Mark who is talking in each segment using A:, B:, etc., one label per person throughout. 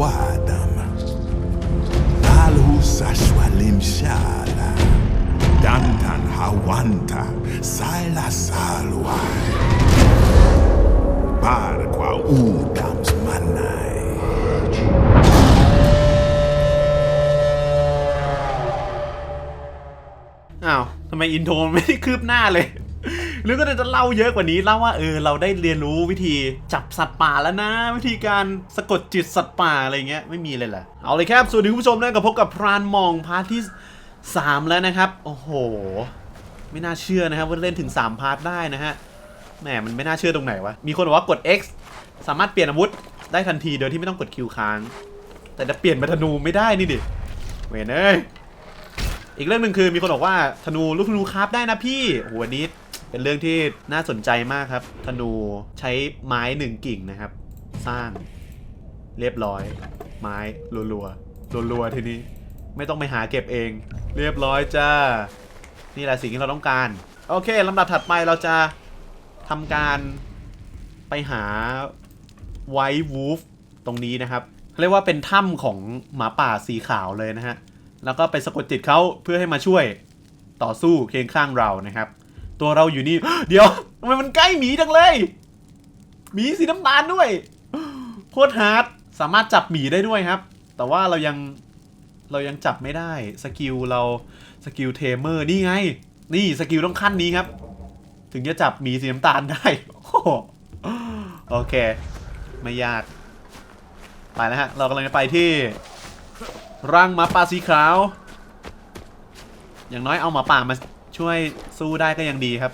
A: Wadam. Dalu Sashwalim Shala. Dantan Hawanta. Sala Salwa. Barqua Udams Manai.
B: อ้าวทำไมอินโทรมันไม่ได้คืบหน้าเลย หรือก็จะเล่าเยอะกว่านี้เล่าว่าเออเราได้เรียนรู้วิธีจับสัตว์ป่าแล้วนะ วิธีการสะกดจิตสัตว์ป่าอะไรเงี้ยไม่มีเลยแหละเอาเลยครับสวัสดีคุณผู้ชมนะกับพบกับพรานมองพาร์ทที่ 3 แล้วนะครับ โอ้โห ไม่น่าเชื่อนะครับว่าเล่นถึง 3 พาร์ทได้นะฮะแหมมันไม่น่าเชื่อตรงไหนวะมีคนบอกว่ากด X สามารถเปลี่ยนอาวุธได้ทันทีโดยที่ไม่ต้องกดคิวค้าง แต่จะเปลี่ยนเป็นธนูไม่ได้นี่ดิเวนเอ้ยอีกเรื่องหนึ่งคือมีคนบอกว่าธนูลูกธนูคราฟได้นะพี่โหอันนี้ เป็นเรื่องที่น่าสนใจมากครับ ธนูใช้ไม้หนึ่งกิ่งนะครับ สร้างเรียบร้อย ไม้รัวๆรัวๆทีนี้ ไม่ต้องไปหาเก็บเอง เรียบร้อยจ้า นี่แหละสิ่งที่เราต้องการ โอเคลำดับถัดไปเราจะทำการไปหาไวท์วูฟตรงนี้นะครับเรียกว่าเป็นถ้ำของหมาป่าสีขาวเลยนะฮะ แล้วก็ไปสะกดจิตเขาเพื่อให้มาช่วยต่อสู้เคียงข้างเรานะครับ ตัวเราอยู่นี่ เดี๋ยวทำไมมันใกล้หมีจังเลยหมีสีน้ำตาลด้วยโคตรฮาร์ดสามารถจับหมีได้ด้วยครับ แต่ว่าเรายังเรายังจับไม่ได้สกิลเราสกิลเทมเมอร์นี่ไง นี่สกิลต้องขั้นนี้ครับ ถึงจะจับหมีสีน้ำตาลได้โอเค ไม่ยาก ไปแล้วฮะ เรากำลังจะไปที่ร่างหมาป่าสีขาว อย่างน้อยเอาหมาป่ามา ช่วยสู้ได้ก็ยังดีครับ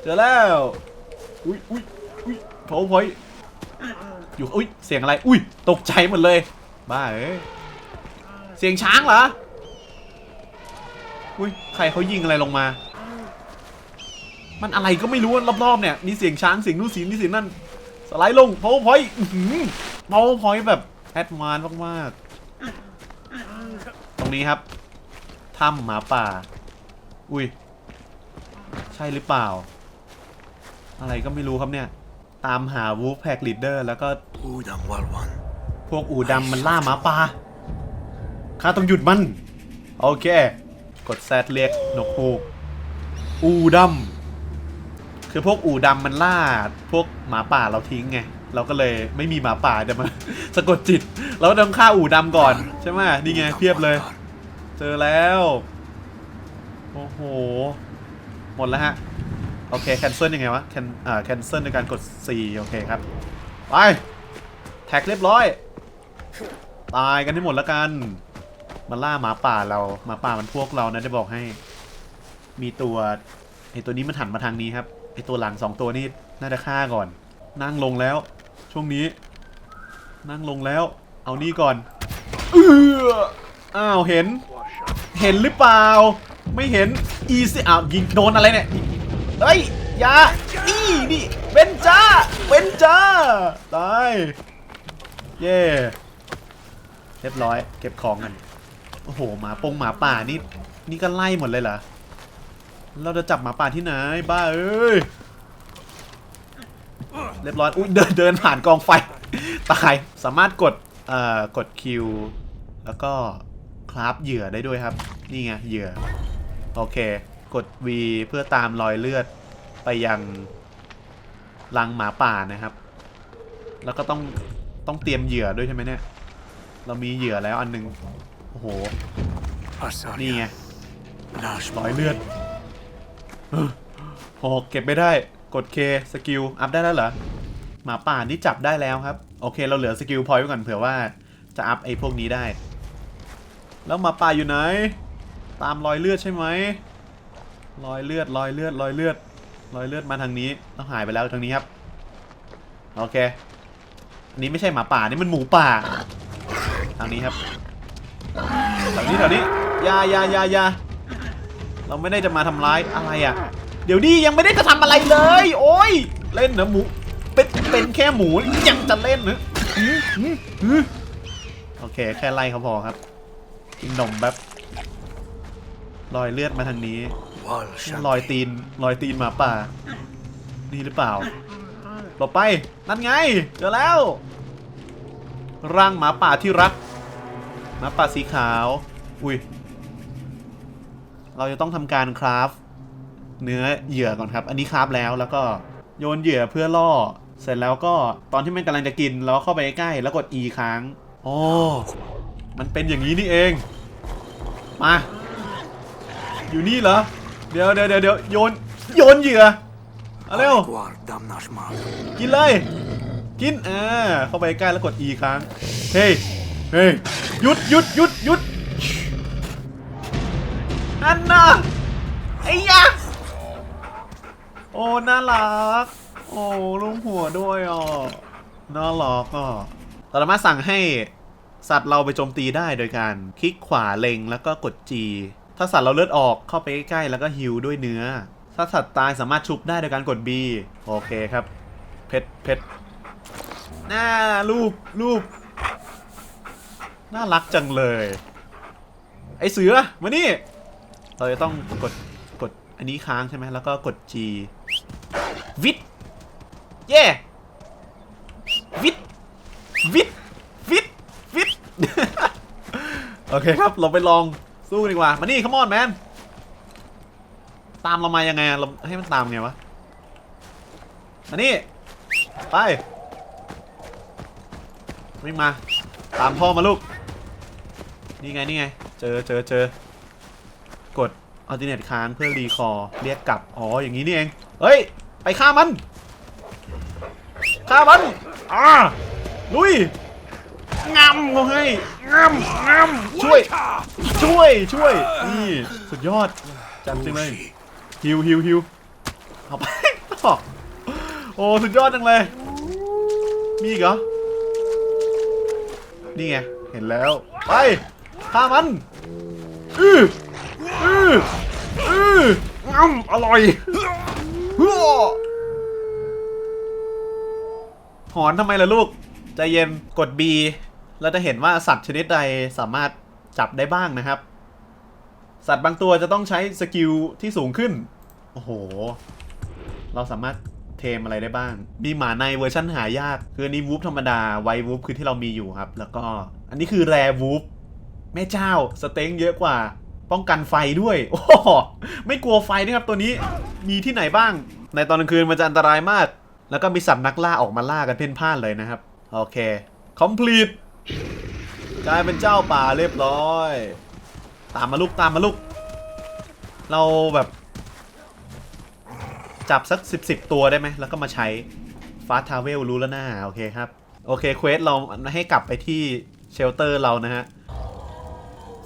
B: เจอแล้ว อุ้ยอุ้ยอุ้ยโผล่พอยอยู่ อุ้ยเสียงอะไร อุ้ยตกใจหมดเลย บ้าเอ้ย เสียงช้างเหรอ อุ้ยใครเขายิงอะไรลงมา มันอะไรก็ไม่รู้รอบๆเนี่ย มีเสียงช้าง เสียงนู่นเสียงนี่เสียงนั่น สไลด์ลง powerpoint อื้อหือ powerpoint แบบแอดวานซ์มากๆ ตรงนี้ครับ ถ้ำหมาป่า อุ้ย ใช่หรือเปล่า อะไรก็ไม่รู้ครับเนี่ย ตามหา Wolf Pack Leader แล้วก็
A: Udam Walwan.
B: พวกอูดำมันล่าหมาป่าข้าต้องหยุดมัน โอเค กดแซดเรียกนกฮูก อูดำคือพวกอูดำมันล่า พวกหมาป่าเราทิ้งไง เราก็เลยไม่มีหมาป่าจะมาสะกดจิต เราต้องฆ่าอูดำก่อน ใช่ไหมนี่ไงเพียบเลย เจอแล้ว โอ้โห หมดแล้วฮะ โอเค แคนเซิลยังไงวะ แคนอ่าแคนเซิลในการกด C โอเคครับ ไป แท็กเรียบร้อย ตายกันให้หมดแล้วกันมาล่าหมาป่าเราหมาป่ามันพวกเรานะจะบอกให้ มีตัวไอตัวนี้มันหันมาทางนี้ครับ ไอตัวหลังสองตัวนี้น่าจะฆ่าก่อน นั่งลงแล้ว ช่วงนี้ นั่งลงแล้ว เอานี่ก่อน เออ อ้าวเห็น เห็นหรือเปล่า ไม่เห็นอีสิอ้าวยิงโดนอะไรเนี่ยเฮ้ยอย่านี่นี่เบนจ้าเบนจ้าตายเย่เรียบร้อย เก็บของกันโอ้โหหมาปงหมาป่านี่นี่ก็ไล่หมดเลยเหรอเราจะจับหมาป่าที่ไหนบ้าเอ้ยเรียบร้อยอุ้ยเดินเดินผ่านกองไฟ ตายสามารถกดเอ่อกดคิว แล้วก็ คราฟเหยื่อได้ด้วยครับ นี่ไงเหยื่อ โอเค กด V เพื่อตามรอยเลือดไปยังรังหมาป่านะครับ แล้วก็ต้องต้องเตรียมเหยื่อด้วยใช่ไหมเนี่ย เรามีเหยื่อแล้วอันหนึงโอ้โห นี่ไงรอยเลือดเฮ้อโหเก็บไม่ได้ กด K สกิลอัพได้แล้วเหรอ หมาป่านี่จับได้แล้วครับ โอเค เราเหลือสกิลพอยต์ไว้ก่อนเผื่อว่าจะอัพไอ้พวกนี้ได้ แล้วหมาป่าอยู่ไหน ตามรอยเลือดใช่ไหมรอยเลือดรอยเลือดรอยเลือดรอยเลือดมาทางนี้แล้วหายไปแล้วทางนี้ครับโอเคอันนี้ไม่ใช่หมาป่านี่มันหมูป่า ทางนี้ครับแถวนี้แถวนี้ยายายายาเราไม่ได้จะมาทำร้ายอะไรอะ เดี๋ยวนี้ยังไม่ได้จะทำอะไรเลย โอ้ยเล่นนะหมูเป็นเป็นแค่หมูยังจะเล่นเหรือโอเคแค่ไล่เขาพอครับ กินนมแบบรอยเลือดมาทางนี้รอยตีนรอยตีนหมาป่า นี่หรือเปล่าหลบไป นั่นไง เจอแล้ว ร่างหมาป่าที่รัก หมาป่าสีขาว อุ้ย เราจะต้องทำการคราฟ เนื้อเหยื่อก่อนครับ อันนี้คราฟแล้วแล้วก็โยนเหยื่อเพื่อล่อ เสร็จแล้วก็ตอนที่มันกำลังจะกิน เราก็เข้าไปใกล้ๆแล้วกด E ค้างอ๋อ มันเป็นอย่างนี้นี่เอง มา อยู่นี่เหรอเดี๋ยวเดี๋ยวเดี๋ยวเดี๋ยวโยน โยนเหยื่อเอาเร็ว กินเลย กิน อ่า เข้าไปใกล้แล้วกด E ค้าง เฮ้ย เฮ้ย หยุดหยุดหยุดหยุด อันน่ะไอ้ยะโอ้ น่ารัก โอ้ลุงหัวด้วยอะน่ารักอะเราสามารถสั่งให้ สัตว์เราไปโจมตีได้โดยการคลิกขวาเล็งแล้วก็กด G ถ้าสัตว์เราเลือดออกเข้าไปใกล้ๆแล้วก็ฮิวด้วยเนื้อ ถ้าสัตว์ตายสามารถชุบได้โดยการกด B โอเคครับ เพชรเพชรหน้ารูปรูปน่ารักจังเลย ไอเสือมานี่ เราจะต้องกดกดอันนี้ค้างใช่ไหมแล้วก็กด G วิทเย่วิทวิทวิทวิท โอเคครับ เราไปลองสู้ดีกว่า มานี่ขมอนแมน ตามเรามายังไงอะเราให้มันตามไงวะ มานี่ ไป วิ่งมา ตามพ่อมาลูก นี่ไงนี่ไง เจอเจอเจอกดอัลติเนตค้างเพื่อรีคอร์เรียกกลับ อ๋อ อย่างนี้นี่เอง เฮ้ย ไปฆ่ามัน ฆ่ามัน อ่าลุย งำเขาให้งำงำช่วย ช่วยช่วย นี่ สุดยอดจังจริงเลยฮิวฮิวฮิวเอาไปต่อโอ้ สุดยอดจังเลย มีอีกเหรอ นี่ไง เห็นแล้ว ไปฆ่ามัน อืออืออืองำอร่อยฮัวหอนทำไมล่ะลูก ใจเย็นกด B แล้วจะเห็นว่าสัตว์ชนิดใดสามารถจับได้บ้างนะครับ สัตว์บางตัวจะต้องใช้สกิลที่สูงขึ้น โอ้โห เราสามารถเทมอะไรได้บ้าง มีหมาในเวอร์ชันหายาก คืออันนี้วูฟธรรมดา ไววูฟคือที่เรามีอยู่ครับ แล้วก็อันนี้คือแรวูฟแม่เจ้า สเต็งเยอะกว่า ป้องกันไฟด้วย โอ้โหไม่กลัวไฟนะครับตัวนี้ มีที่ไหนบ้าง ในตอนกลางคืนมันจะอันตรายมาก แล้วก็มีสัตว์นักล่าออกมาล่ากันเพ่นพ่านเลยนะครับ โอเค complete กลายเป็นเจ้าป่าเรียบร้อย ตามมาลูกตามมาลูก เราแบบ จับสักสิบสิบตัวได้ไหม แล้วก็มาใช้ฟาสทาเวลรู้แล้วนะโอเคครับ โอเคเควสเราให้กลับไปที่เชลเตอร์เรานะฮะ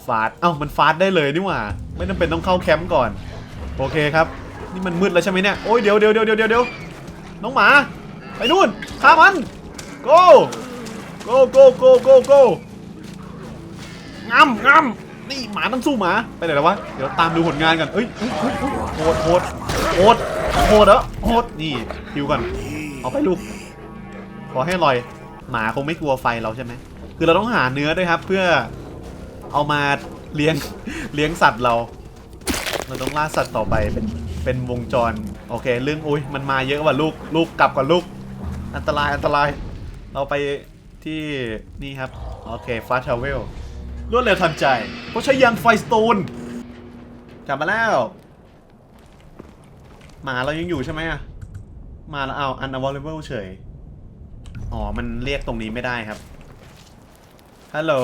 B: ฟาสเอ้ามันฟาสได้เลยนี่หว่า ไม่จำเป็นต้องเข้าแคมป์ก่อน โอเคครับ นี่มันมืดแล้วใช่ไหมเนี่ย โอ้ยเดี๋ยวเดี๋ยวเดี๋ยวเดี๋ยวเดี๋ยวน้องหมา ไปนู่นฆ่ามัน go go go go go go งำงำนี่หมาต้องสู้หมา ไปไหนแล้ววะ เดี๋ยวตามดูผลงานกันเอ้ยเอ้ยเอ้ยเอ้ยโหดโหดโหดโหดเหรอโหดนี่ฮิวก่อน เอาไปลูก ขอให้ลอย หมาคงไม่กลัวไฟเราใช่ไหม คือเราต้องหาเนื้อด้วยครับ เพื่อเอามาเลี้ยงเลี้ยงสัตว์เรา เราต้องล่าสัตว์ต่อไปเป็นเป็นวงจร โอเค เรื่องอุ้ยมันมาเยอะว่ะลูก ลูกกลับก่อนลูก อันตรายอันตราย เราไป ที่นี่ครับ โอเคฟาสทาวเวลรวดเร็วทันใจเพราะใช้ยางไฟสโตนกลับมาแล้ว หมาเรายังอยู่ใช่ไหมอะมาแล้วเอาอัน available เฉย อ๋อ มันเรียกตรงนี้ไม่ได้ครับ ฮัลโหล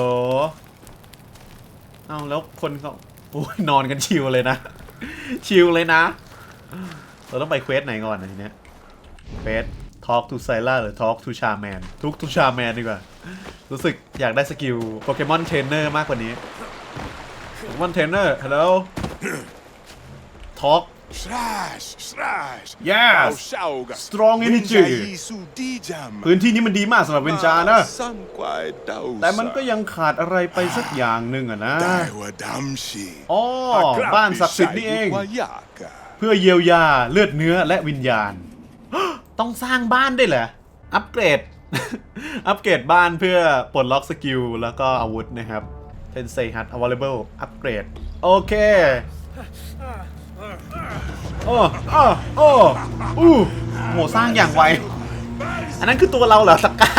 B: เอาแล้วคนเขาโอ้ยนอนกันชิวเลยนะ ชิวเลยนะ เราต้องไปเควสไหนก่อนนะทีเนี้ยเควส Talk to Syla หรือ Talk to Charman ทุก to Charman ดีกว่า รู้สึกอยากได้สกิลโปเกมอนเทรนเนอร์มากกว่านี้โปเกมอนเทรนเนอร์ฮัลโหล Talk
A: Srash, srash.
B: Yes.
A: Sauga.
B: Strong energy.
A: Isu dijam.
B: พื้นที่นี้มันดีมากสำหรับเวนจานะ
A: San kwai dausa.
B: แต่มันก็ยังขาดอะไรไปสักอย่างหนึ่งอะนะ
A: Daiwa damshi.
B: อ๋อบ้านศักดิ์สิทธิ์นี่เอง
A: Wayaka.
B: เพื่อเยียวยาเลือดเนื้อและวิญญาณ ต้องสร้างบ้านได้วยเหรอ อัปเกรด อัปเกรดบ้านเพื่อปลดล็อกสกิลแล้วก็อาวุธนะครับเทนเซฮัต available อัปเกรด โอเค โอ้โอ้โอ้อู้โหสร้างอย่างไว อันนั้นคือตัวเราเหรอสกา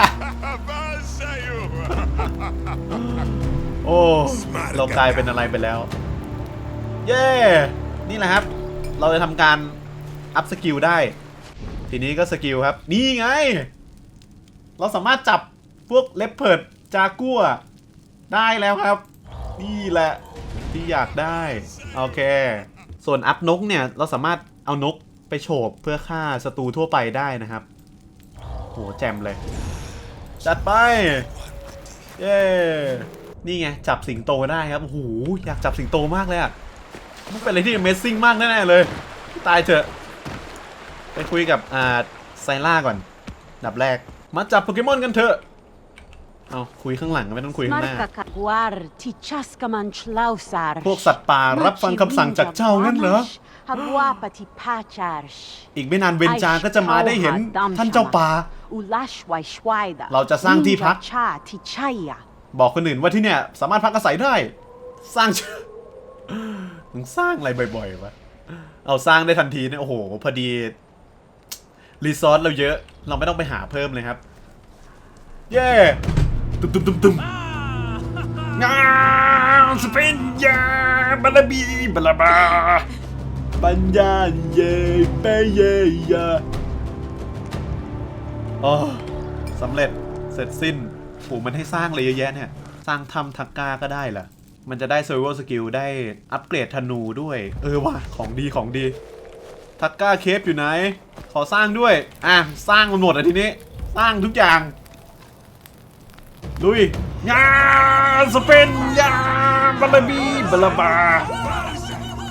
B: โอ้เรากลายเป็นอะไรไปแล้ว เย้ นี่แหละครับ เราจะทำการอัพสกิลได้ ทีนี้ก็สกิลครับ นี่ไง เราสามารถจับพวกเลปเพิร์ดจากัวได้แล้วครับ นี่แหละที่อยากได้ โอเค ส่วนอัพนกเนี่ย เราสามารถเอานกไปโฉบเพื่อฆ่าศัตรูทั่วไปได้นะครับ โหแจมเลย จัดไป เย้ นี่ไง จับสิงโตได้ครับโอ้โหอยากจับสิงโตมากเลยอะมันเป็นอะไรที่ Amazing มากแน่ๆเลย ตายเถอะ ไปคุยกับอ่าไซล่าก่อนดับแรก มาจับโปเกมอนกันเถอะ เอาคุยข้างหลังไม่ต้องคุยข้างหน้า
C: Marca Caguar, Tichascaman Schlausar.
B: พวกสัตว์ป่ารับฟังคำสั่งจากเจ้างั้นเหรอ
C: Haguapa ti Pacharsh.
B: อีกไม่นานเวนจาก็จะมาได้เห็นท่านเจ้าป่า
C: Ulashwai Shwaida.
B: เราจะสร้างที่พัก
C: Cha Tichaya.
B: บอกคนอื่นว่าที่เนี่ย สามารถพักอาศัยได้ สร้างมึงสร้างอะไรบ่อยๆวะ เอาสร้างได้ทันทีเนี่ยโอ้โห พอดี รีซอสเราเยอะ เราไม่ต้องไปหาเพิ่มเลยครับ เย้ตุ้มตุ้มตุ้มตุ้มงาสเปนยาบาลาบีบาลาบาปัญญาเย่เปเยยาอ๋อสำเร็จเสร็จสิ้นโหมันให้สร้างอะไรเยอะแยะเนี่ย สร้างทำทักกาก็ได้ล่ะ มันจะได้ survival skill ได้อัปเกรดธนูด้วย เออว่ะ ของดีของดี ทักก้าเคฟอยู่ไหน ขอสร้างด้วย อะ สร้างมันหมดอะทีนี้ สร้างทุกอย่าง ลุยงาสเปนยาบาลบีบาลาบา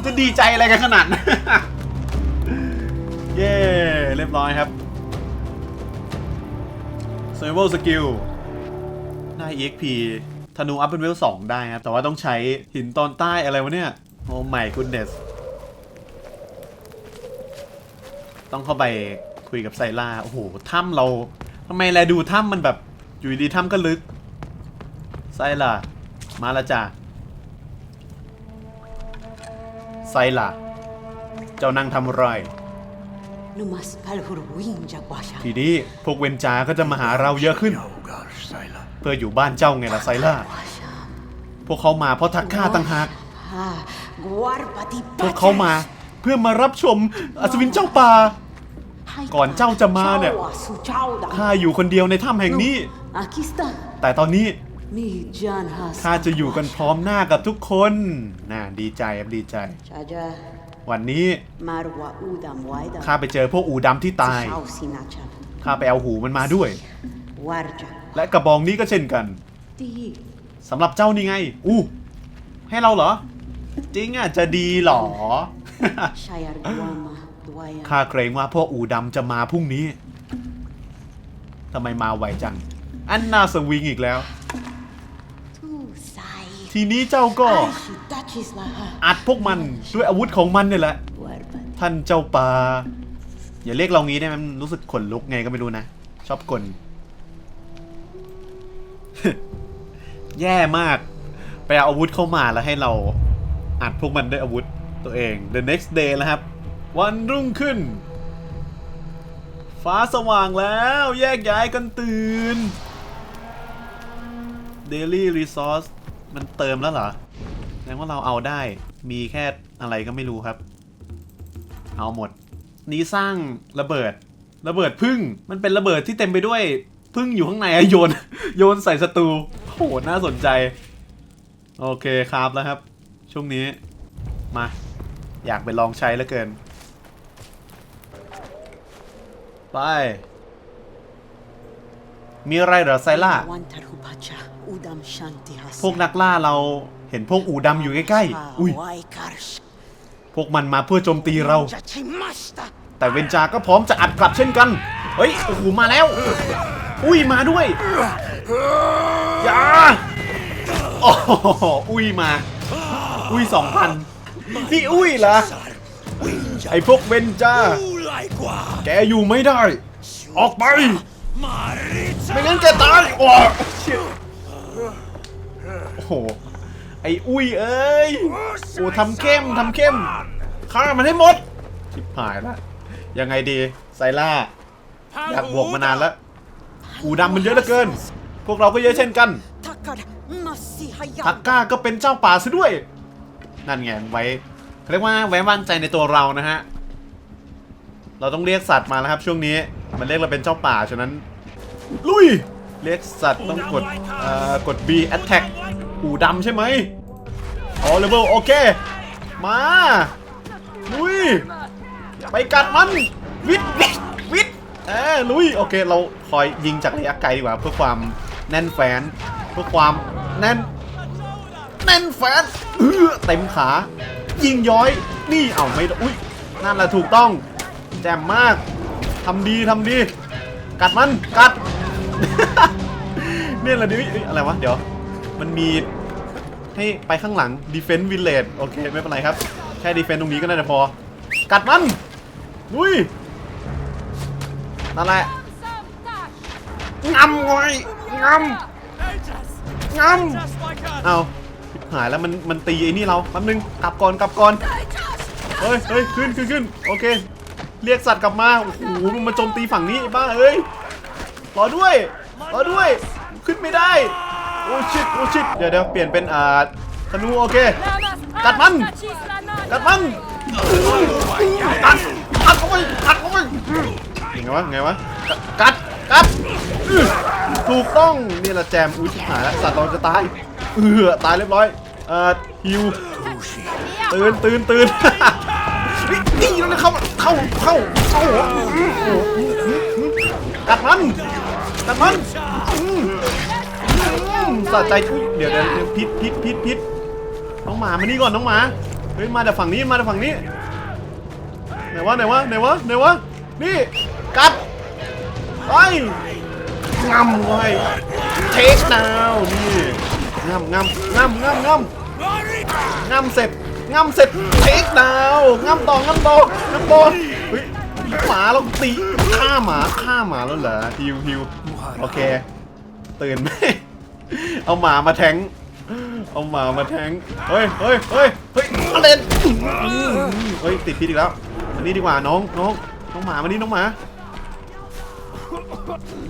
B: จะดีใจอะไรกันขนาดนั้นเย้ เรียบร้อยครับ survival skill ได้ EXP ธนูอัพเป็นเวล2ได้ครับ แต่ว่าต้องใช้หินตอนใต้อะไรวะเนี่ย โอ้ไม่ ต้องเข้าไปคุยกับไซล่าโอ้โหถ้ำเราทำไมแลดูถ้ำมันแบบอยู่ดีๆถ้ำก็ลึกไซล่ามาและจ้าไซล่าเจ้านั่งทำอะไร
C: Numas Palhur Winja Guasha.
B: ทีนี้พวกเวนจาก็จะมาหาเราเยอะขึ้น เพื่ออยู่บ้านเจ้าไงล่ะไซล่าพวกเขามาเพราะทักข้าต่างหาก
C: Ah, Guarpa ti
B: พวกเขามา เพื่อมารับชมอัศวินเจ้าป่า ก่อนเจ้าจะมาเนี่ยข้าอยู่คนเดียวในถ้ำแห่งนี้
C: Aqui está.
B: แต่ตอนนี้
C: Mi Jan Has.
B: ข้าจะอยู่กันพร้อมหน้ากับทุกคนน่าดีใจครับดีใจ
C: Chaja
B: วันนี้
C: Marwa Udam Waida.
B: ข้าไปเจอพวกอูดำที่ตาย
C: Sinacha.
B: ข้าไปเอาหูมันมาด้วย
C: Warja.
B: และกระบองนี้ก็เช่นกัน
C: Ti.
B: สำหรับเจ้านี่ไง อู้ ให้เราเหรอ จริงอะจะดีเหรอ
C: Shayar Guama. Dwaya.
B: ข้าเกรงว่าพวกอูดำจะมาพรุ่งนี้ทำไมมาไวจัง อันนาสวิงอีกแล้ว
C: Tu sai.
B: ทีนี้เจ้าก็
C: Aishi Tachis Laha.
B: อัดพวกมันด้วยอาวุธของมันนี่แหละ
C: Warpa.
B: ท่านเจ้าป่าอย่าเรียกเรางี้ได้ไหมมันรู้สึกขนลุกไงก็ไม่รู้นะ ชอบกลแย่มาก ไปเอาอาวุธเข้ามาแล้วให้เราอัดพวกมันด้วยอาวุธ ตัวเอง the next day แล้วครับ วันรุ่งขึ้น ฟ้าสว่างแล้วแยกย้ายกันตื่น daily resource มันเติมแล้วเหรอแสดงว่าเราเอาได้มีแค่อะไรก็ไม่รู้ครับ เอาหมด นี้สร้างระเบิด ระเบิดพึ่งมันเป็นระเบิดที่เต็มไปด้วยพึ่งอยู่ข้างในอโยน โยนใส่ศัตรูโหน่าสนใจ โอเคครับแล้วครับ ช่วงนี้มา อยากไปลองใช้แล้วเกิน ไป มีอะไรเหรอไซล่า
C: Wantaru Pacha. Udam Shanti Has.
B: พวกนักล่าเราเห็นพวกอูดำอยู่ใกล้ๆ อุ้ย
C: Waikarsh.
B: พวกมันมาเพื่อโจมตีเรา
C: Chachimashita.
B: แต่เวนจาก็พร้อมจะอัดกลับเช่นกัน เฮ้ย โอ้โห มาแล้ว อุ้ย มาด้วย อย่า โอ้โหอุ้ยมา อุ้ยสองพัน นี่อุ้ยเหรอ ไอพวกเวนจาแกอยู่ไม่ได้ ออกไป ไม่งั้นแกตายโอ้เชี่ยโอ้โห ไออุ้ยเอ้ย โอ้ทำเข้มทำเข้มฆ่ามันให้หมดชิบหายละยังไงดีไซล่า อยากบวกมานานแล้วอูดำมันเยอะเหลือเกิน พวกเราก็เยอะเช่นกัน
C: Takar
B: ทักก้าก็เป็นเจ้าป่าซะด้วย นั่นไงไว้เรียกว่าไว้วางใจในตัวเรานะฮะ เราต้องเรียกสัตว์มาแล้วครับ ช่วงนี้มันเรียกเราเป็นเจ้าป่าฉะนั้น ลุย เรียกสัตว์ต้องกดเอ่อกด B attack หูดำใช่ไหมอ๋อเลเวลโอเค มาลุยไปกัดมันวิทวิทวิทเออลุยโอเค เราคอยยิงจากระยะไกลดีกว่า เพื่อความแน่นแฟน เพื่อความแน่น น่นแฟนเออเต็มขา ยิงย้อย นี่เอาไม่ต้อุ้ยนั่นแหละถูกต้อง แจ่มมากทำดีทำดี กัดมันกัดเนี่ยแหละดิเอ้ยอะไรวะ เดี๋ยว มันมีให้ไปข้างหลัง defense village โอเค ไม่เป็นไรครับ แค่ defense ตรงนี้ก็น่าจะพอ กัดมันลุยนั่นแหละงำไว้งำงำเอา หายแล้วมันมันตีไอ้นี่เราแป๊บนึงกลับก่อนกลับก่อนเฮ้ยเฮ้ยขึ้นขึ้นขึ้นโอเค เรียกสัตว์กลับมาโอ้โหมันมาโจมตีฝั่งนี้บ้าเอ้ยรอด้วยรอด้วย ขึ้นไม่ได้โอ้ชิตโอ้ชิตเดี๋ยวเดี๋ยวเปลี่ยนเป็นอ่าธนูโอเคกัดมันกัดมันกัดกัดเข้าไปกัดเข้าไปยังไงวะไงวะกัดกัด ถูกต้องนี่แหละแจมอุ้ยชิบหายแล้วสัตว์เราจะตายเออตายเรียบร้อยเอ่อฮิวตื่นตื่นตื่นนี่นี่แล้วเข้าเข้าเข้าเข้าหัวอื้ออื้ออื้ออื้ออื้อกัดมันกัดมันอื้ออื้อสะใจอุ๊ยเดี๋ยวเดี๋ยวเดี๋ยวพิษพิษพิษพิษน้องหมามานี่ก่อนน้องหมาเฮ้ยมาจากฝั่งนี้มาจากฝั่งนี้ไหนวะไหนวะไหนวะไหนวะนี่กัดไป งำไว้เทคดาวนี่งำงำงำงำงำงำเสร็จงำเสร็จเทคดาวงำต่องำต่องำต่อเฮ้ยหมาเราตีฆ่าหมาฆ่าหมาแล้วเหรอฮิวฮิวโอเค ตื่นไหมเอาหมามาแทงเอาหมามาแทงเฮ้ยเฮ้ยเฮ้ยเฮ้ยมาเล่นเฮ้ยติดพิษอีกแล้วมานี่ดีกว่าน้องน้องน้องหมามานี่น้องหมา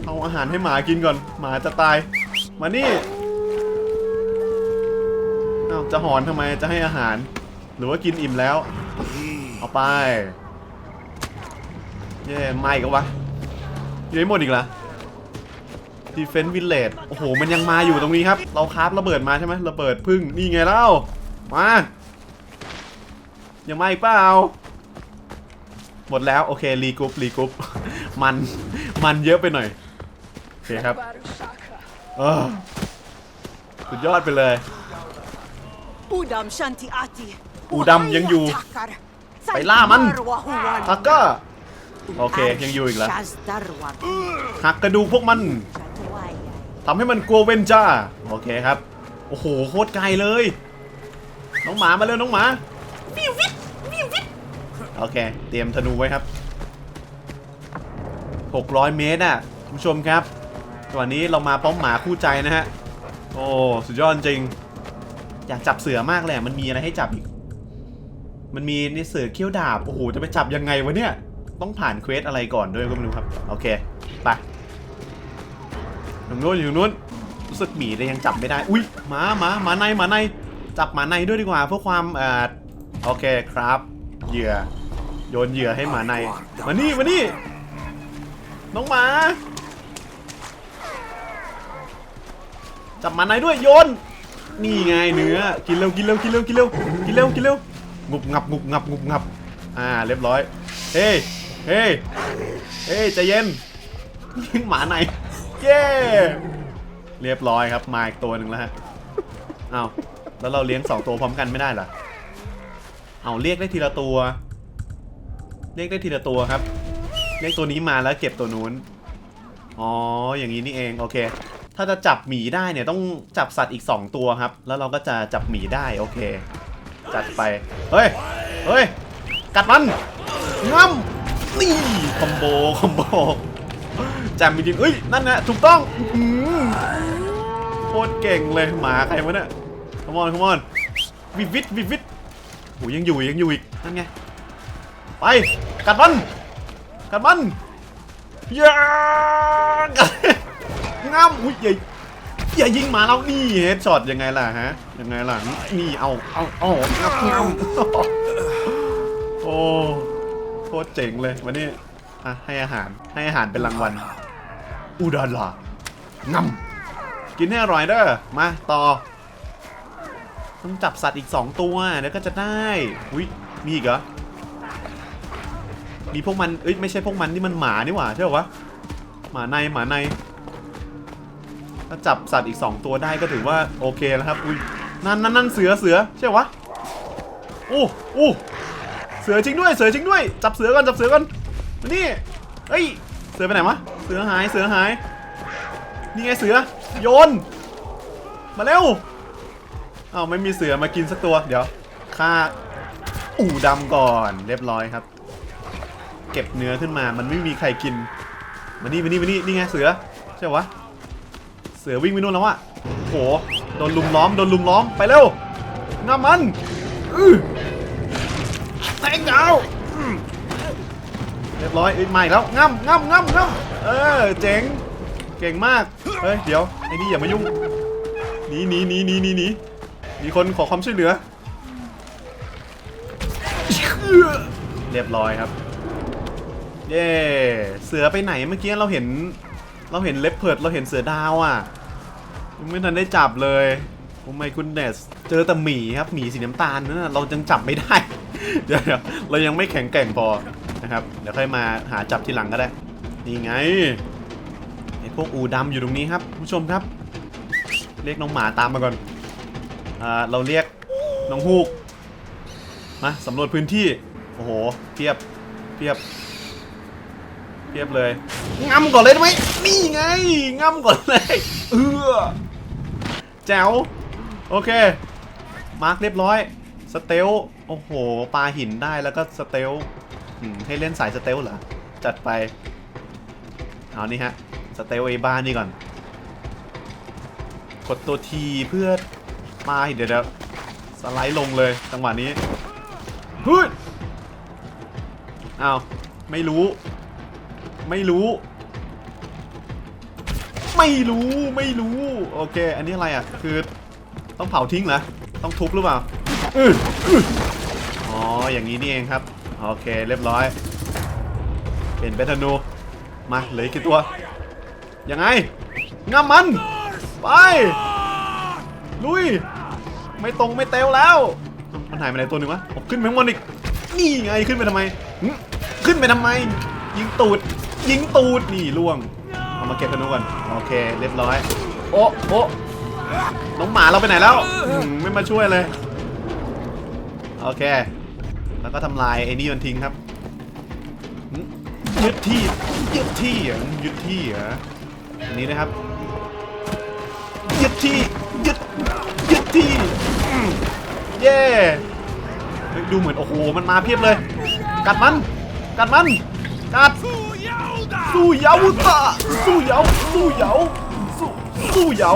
B: เอาอาหารให้หมากินก่อน หมาจะตาย มานี่เอาจะหอนทำไมจะให้อาหาร หรือว่ากินอิ่มแล้ว เอาไป เย่ไม่ก็วะยังไม่หมดอีกเหรอ Defense Village โอ้โห มันยังมาอยู่ตรงนี้ครับ เราคราฟระเบิดมาใช่ไหมระเบิดพึ่งนี่ไงเล่า มายังไมาอีกเปล่าหมดแล้ว โอเครีกรุ๊ปรีกรุ๊ปมัน มันเยอะไปหน่อยโอเคครับเออสุดยอดไปเลย
C: Udam Shanti Ati.
B: อูดำยังอยู่ ไปล่ามันฮักเกอร์โอเคยังอยู่อีกแล้วหักกระดูกพวกมันทำให้มันกลัวเวนจ้าโอเคครับ โอ้โหโคตรไกลเลย น้องหมามาเร็วน้องหมาวิววิทวิววิทโอเค เตรียมธนูไว้ครับ 600 เมตรอะคุณผู้ชมครับวันนี้เรามาพร้อมหมาคู่ใจนะฮะ โอ้สุดยอดจริง อยากจับเสือมากเลยอะมันมีอะไรให้จับอีก มันมีนี่เสือเขี้ยวดาบ โอ้โห จะไปจับยังไงวะเนี่ย ต้องผ่านเควสอะไรก่อนด้วยก็ไม่รู้ครับ โอเค ไปอยู่นู้นอยู่นู้นรู้สึกหมีแต่ยังจับไม่ได้ อุ้ยหมาหมาหมาในหมาใน จับหมาในด้วยดีกว่าเพื่อความเอ่อโอเคครับ เหยื่อ โยนเหยื่อให้หมาใน มานี่มานี่ น้องหมา จับหมาในด้วยโยน นี่ไงเนื้อ กินเร็วกินเร็วกินเร็วกินเร็วกินเร็วกินเร็วงุบงับงุบงับงุบงับ อ่าเรียบร้อย เฮ้เฮ้เฮ้ใจเย็นยิงหมาในเย้เรียบร้อยครับมาอีกตัวหนึ่งแล้วฮะเอา้าแล้วเราเลี้ยงสองตัวพร้อมกันไม่ได้เหรอเอาเรียกได้ทีละตัว เรียกได้ทีละตัวครับ เรียกตัวนี้มาแล้วเก็บตัวนู้น อ๋อ อย่างนี้นี่เอง โอเค ถ้าจะจับหมีได้เนี่ยต้องจับสัตว์อีก 2 ตัวครับ แล้วเราก็จะจับหมีได้ โอเค จัดไป เฮ้ย เฮ้ย กัดมันง่ำนี่ คอมโบ คอมโบจำจริงเอ้ย นั่นนะถูกต้องโคตรเก่งเลย หมาใครวะเนี่ย come on come on วิวิทวิวิทโอ้ยังอยู่ยังอยู่อีก นั่นไง ไป กัดมัน กัดมันยากัดงามอุ้ยใหญ่อย่ายิงหมาเรานี่เฮดช็อตยังไงล่ะฮะยังไงล่ะนี่เอาเอาเอางับงับโอ้โคตรเจ๋งเลยวันนี้อะให้อาหารให้อาหารเป็นรางวัลอูดาลางำกินให้อร่อยเด้อมาต่อต้องจับสัตว์อีก 2 ตัวเดี๋ยวก็จะได้อุ้ยมีอีกเหรอ มีพวกมัน เอ้ยไม่ใช่พวกมันนี่มันหมานี่หว่าใช่ปะวะหมาในหมาใน ถ้าจับสัตว์อีก 2 ตัวได้ก็ถือว่าโอเคแล้วครับ อุ้ยนั่นนั่นนั่นเสือเสือใช่ปะวะโอ้โอ้เสือจริงด้วยเสือจริงด้วย จับเสือก่อนจับเสือก่อนนี่เฮ้ยเสือไปไหนวะเสือหายเสือหายนี่ไงเสือโยน มาเร็วเอ้าไม่มีเสือมากินสักตัวเดี๋ยวฆ่าอู่ดำก่อนเรียบร้อยครับ เก็บเนื้อขึ้นมา มันไม่มีใครกิน มานี่มานี่มานี่นี่ไงเสือใช่ปะวะ เสือวิ่งไปนู่นแล้วอะโห โดนลุมล้อม โดนลุมล้อม ไปเร็วงามันอื้อแทงดาวอื้อเรียบร้อยเอ้ยมาอีกแล้วง่ำง่ำง่ำง่ำเออ เจ๋ง เก่งมาก เฮ้ย เดี๋ยว ไอ้นี่อย่ามายุ่ง หนีหนีหนีหนีหนีหนีมีคนขอความช่วยเหลือ เรียบร้อยครับ เย้เสือไปไหนเมื่อกี้เราเห็น เราเห็นเล็บเพิดเราเห็นเสือดาวอะยังไม่ทันได้จับเลยโอ้ไม่คุณเนสเจอแต่หมีครับหมีสีน้ำตาลนั่นเรายังจับไม่ได้ เดี๋ยวเรายังไม่แข็งแกร่งพอนะครับ เดี๋ยวค่อยมาหาจับทีหลังก็ได้ นี่ไงไอ้พวกอูดำอยู่ตรงนี้ครับผู้ชมครับ เรียกน้องหมาตามมาก่อนอ่าเราเรียกน้องฮูกมาสำรวจพื้นที่ โอ้โหเทียบเทียบ เรียบเลยงำก่อนเลยได้ไหมนี่ไงงำก่อนเลยเออแจ๋วโอเค มาร์คเรียบร้อยสเตลโอ้โหปลาหินได้แล้วก็สเตลให้เล่นสายสเตลเหรอจัดไปเอานี่ฮะสเตลเอบ้านนี่ก่อน กดตัวทีเพื่อปลาหินเดี๋ยวเดี๋ยวสไลด์ลงเลยจังหวะนี้ฮึดอ้าวไม่รู้ ไม่รู้ ไม่รู้ไม่รู้โอเค อันนี้อะไรอะ คือต้องเผาทิ้งเหรอต้องทุบหรือเปล่าอ๋ออย่างนี้นี่เองครับโอเคเรียบร้อยเป็นเบทานูมาเหลือกี่ตัวยังไงงามมันไปลุย ไม่ตรงไม่เตวแล้ว มันหายไปไหนตัวหนึ่งวะผมขึ้นไปข้างบนอีกนี่ไงขึ้นไปทำไม ขึ้นไปทำไม ยิงตูด ยิงตูด นี่ล่วง เอามาเก็บธนูก่อนโอเค เรียบร้อย โอ้โอ้น้องหมาเราไปไหนแล้วมไม่มาช่วยเลย โอเค แล้วก็ทำลายไอ้นี่มันทิ้งครับหยึดที่ยึดที่เหยึดที่เหรออันนี้นะครับยึดที่ยึดยึดที่เย้เฮ้ยดูเหมือนโอ้โหมันมาเพียบเลย กัดมัน กัดมัน กัดสู้เหยาตะสู้เหยาสู้เหยาสู้สู้เหยา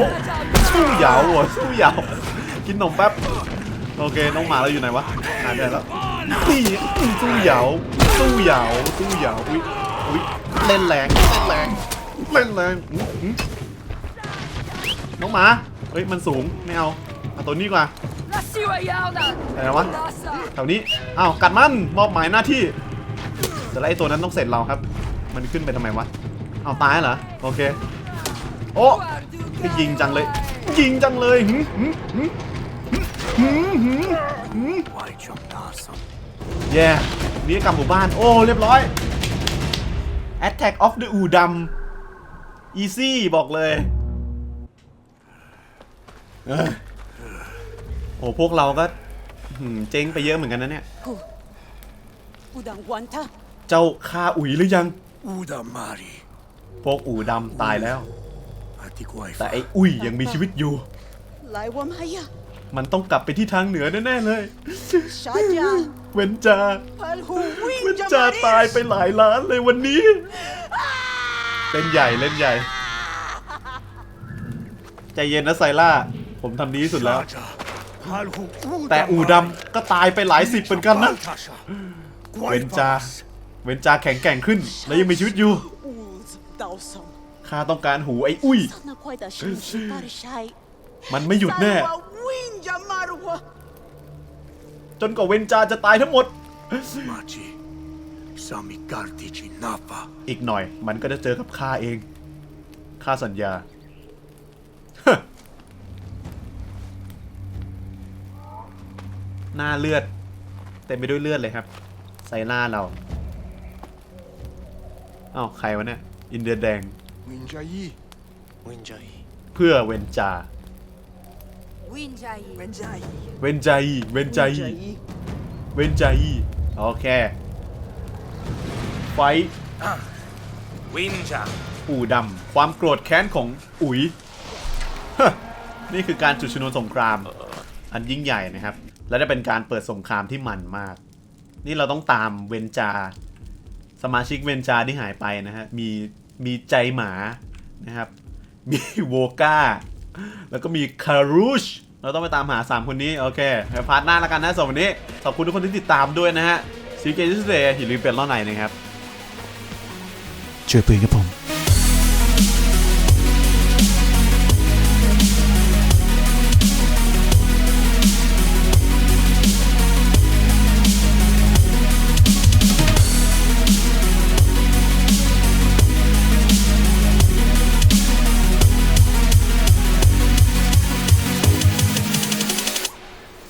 B: สู้เหยาอะสู้เหยากินนมแป๊บโอเคน้องหมาเราอยู่ไหนวะหายไปไหนแล้วนี่อื้อสู้เหยาสู้เหยาสู้เหยาอุ้ยอุ้ยเล่นแรงเล่นแรงเล่นแรงอื้อหือน้องหมาเฮ้ยมันสูงไม่เอาเอาตัวนี้ดีกว่า
D: La siwayana!
B: อะไรวะ
D: Nasa!
B: แถวนี้อ้าวกัดมันมอบหมายหน้าที่ แต่ล้วไอตัวนั้นต้องเสร็จเราครับ มันขึ้นไปทำไมวะ เอาตายเหรอ โอเค โอ้ยิงจังเลย ยิงจังเลยหืมหืมหืมหืมหืมหืมแย่นี่กรรมหมู่บ้าน โอ้ เรียบร้อย Attack of the อูดำ easy บอกเลยโอ้พวกเราก็เจ๊งไปเยอะเหมือนกันนะเนี่ย
C: Udang guanta.
B: เจ้าฆ่าอุ๋ยหรือยัง
A: Uda Mari.
B: พวกอู่ดำตายแล้ว
A: Atiguai
B: แต่ไอ้อุ้ยยังมีชีวิตอยู่
C: Laiwa maya.
B: มันต้องกลับไปที่ทางเหนือแน่ๆเลย
C: Shaja.
B: เวนจา
C: Palhu
B: เวน
C: win
B: จาตายไปหลายล้านเลยวันนี้ เล่นใหญ่เล่นใหญ่ ใจเย็นนะไซล่า ผมทำดีที่สุดแล้ว
A: Halhu Uda
B: แต่อู่ดำก็ตายไปหลายสิบเหมือนกันนะ
A: Tasha.
B: เวนจา เวนจาแข็งแกร่งขึ้น และยังมีชีวิตอยู่
C: Ools dawsam.
B: ข้าต้องการหูไอ้อุ้ย
C: sana kwai da shin shi par shai
B: มันไม่หยุดแน่
C: winja marwa
B: จนกว่าเวนจาจะตายทั้งหมด
A: Maci. Sami Kartici Napa.
B: อีกหน่อยมันก็จะเจอกับข้าเอง ข้าสัญญา หน้าเลือด เต็มไปด้วยเลือดเลยครับไซล่าเราเอ้าใครวะเนี่ย อินเดียแดง
A: Winjai.
D: Winjai.
B: เพื่อเวนจา
C: winjai winjai
B: เวนใจเวนใจเวนใจโอเคไฟท์
D: Winja.
B: อู่ดำความโกรธแค้นของอุ๋ยฮะนี่คือการจุดชนวนสงคราม อันยิ่งใหญ่นะครับ และได้เป็นการเปิดสงครามที่มันมาก นี่เราต้องตามเวนจา สมาชิกเวนจาที่หายไปนะฮะ มีมีใจหมานะครับ มีโวก้า แล้วก็มีคารูช เราต้องไปตามหา 3 คนนี้ โอเคไปพาร์ทหน้าแล้วกันนะสำหรับวันนี้ ขอบคุณทุกคนที่ติดตามด้วยนะฮะซีเกจิสเดย์อย่าลืมเป็นเล่าไหนนะครับ
E: ช่วยปืนกับ